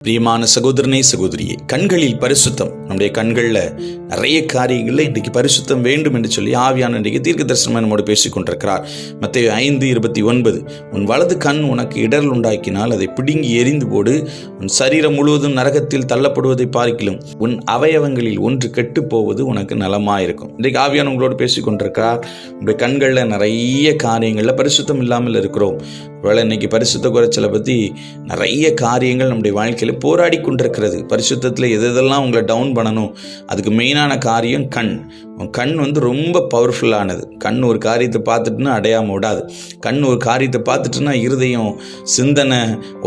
பிரியமான சகோதரனே சகோதரியே கண்களில் பரிசுத்தம் நம்முடைய கண்களில் நிறைய காரியங்களில் இன்றைக்கு பரிசுத்தம் வேண்டும் என்று சொல்லி ஆவியான இன்றைக்கு தீர்க்க தரிசனமாக நம்மோடு பேசிக் கொண்டிருக்கிறார் மத்திய ஐந்து இருபத்தி ஒன்பது உன் வலது கண் உனக்கு இடரல் உண்டாக்கினால் அதை பிடுங்கி எரிந்து போடு. உன் சரீரம் முழுவதும் நரகத்தில் தள்ளப்படுவதை பார்க்கிலும். உன் அவயவங்களில் ஒன்று கெட்டு போவது உனக்கு நலமாயிருக்கும். இன்றைக்கு ஆவியான உங்களோடு பேசிக் கொண்டிருக்கிறார் உங்களுடைய கண்களில் நிறைய காரியங்களில் பரிசுத்தம் இல்லாமல் இருக்கிறோம். ஒருவேளை இன்னைக்கு பரிசுத்த குறைச்சலை பற்றி நிறைய காரியங்கள் நம்முடைய வாழ்க்கையில் போராடி கொண்டிருக்கிறது பரிசுத்தத்தில் எது எதெல்லாம் உங்களை டவுன் பண்ணணும் அதுக்கு மெயினாக மெயினான காரியம் கண். உன் கண் வந்து ரொம்ப பவர்ஃபுல்லானது கண் ஒரு காரியத்தை பார்த்துட்டுன்னா அடையாமல் விடாது. கண் ஒரு காரியத்தை பார்த்துட்டுன்னா இருதயம் சிந்தனை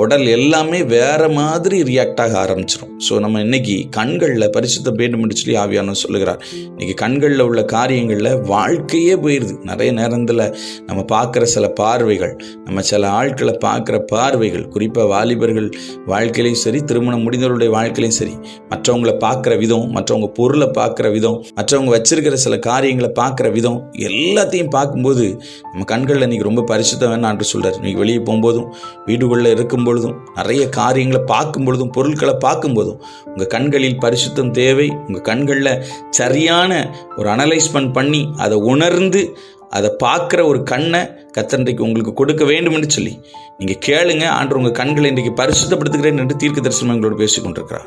உடல் எல்லாமே வேற மாதிரி ரியாக்ட் ஆக ஆரம்பிச்சிடும் ஸோ நம்ம இன்னைக்கு கண்களில் பரிசுத்த வேண்டும் என்று சொல்லி ஆவியானவர் சொல்லுகிறார். இன்னைக்கு கண்களில் உள்ள காரியங்களில் வாழ்க்கையே போயிடுது நிறைய நேரத்தில் நம்ம பார்க்குற சில பார்வைகள் நம்ம சில ஆட்களை பார்க்குற பார்வைகள் குறிப்பாக வாலிபர்கள் வாழ்க்கையிலையும் சரி திருமணம் முடிந்தவர்களுடைய வாழ்க்கையிலையும் சரி மற்றவங்களை பார்க்குற விதம் மற்றவங்க பொருளை பார்க்குற விதம் மற்றவங்க வச்சிருக்கிற சில காரியங்களை பார்க்குற விதம் எல்லாத்தையும் பார்க்கும்போது நம்ம கண்களில் இன்னைக்கு ரொம்ப பரிசுத்தம் வேணான்னு சொல்கிறார் இன்றைக்கி வெளியே போகும்போதும் வீடுகளில் இருக்கும் பொழுதும் நிறைய காரியங்களை பார்க்கும் பொழுதும் பொருட்களை பார்க்கும்போதும் உங்கள் கண்களில் பரிசுத்தம் தேவை. உங்கள் கண்களில் சரியான ஒரு அனலைஸ்மெண்ட் பண்ணி அதை உணர்ந்து அதை பார்க்குற ஒரு கண்ணை கத்தன்றைக்கு உங்களுக்கு கொடுக்க வேண்டும்னு சொல்லி நீங்கள் கேளுங்க ஆண்டு உங்கள் கண்களை இன்றைக்கு பரிசுத்தப்படுத்துகிறேன் என்று தீர்க்க தரிசனம் எங்களோடு பேசிக்கொண்டிருக்கிறார்.